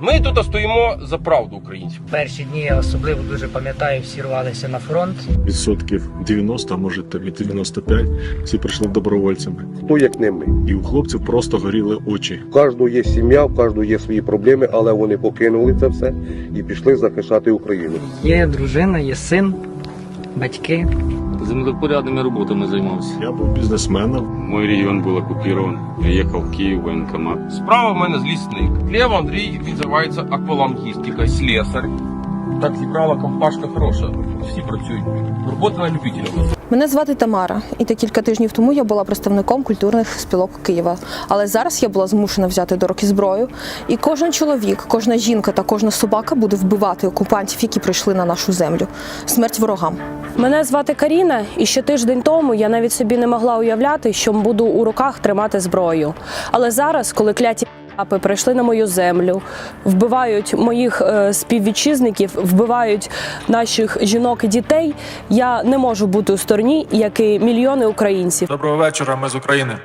Ми тут стоїмо за правду українську. Перші дні я особливо дуже пам'ятаю, всі рвалися на фронт. відсотків 90, а може там і 95, всі прийшли добровольцями. Хто як не ми. І у хлопців просто горіли очі. У кожного є сім'я, у кожного є свої проблеми, але вони покинули це все і пішли захищати Україну. Є дружина, є син, батьки. Землепорядними роботами займався. Я був бізнесменом. Мой регион был оккупирован. Я ехал в Киев, в военкомат. Справа в мене злісник. Лева Андрій, він називається аквалангістика, слесар. Так зібрала компашка хороша. Всі працюють. Робота на любителя. Мене звати Тамара, і декілька тижнів тому я була представником культурних спілок Києва. Але зараз я була змушена взяти до руки зброю. І кожен чоловік, кожна жінка та кожна собака буде вбивати окупантів, які прийшли на нашу землю. Смерть ворогам. Мене звати Каріна, і ще тиждень тому я навіть собі не могла уявляти, що буду у руках тримати зброю. Але зараз, коли кляті апи прийшли на мою землю, вбивають моїх е, співвітчизників, вбивають наших жінок і дітей, я не можу бути у стороні, як і мільйони українців. Доброго вечора, ми з України.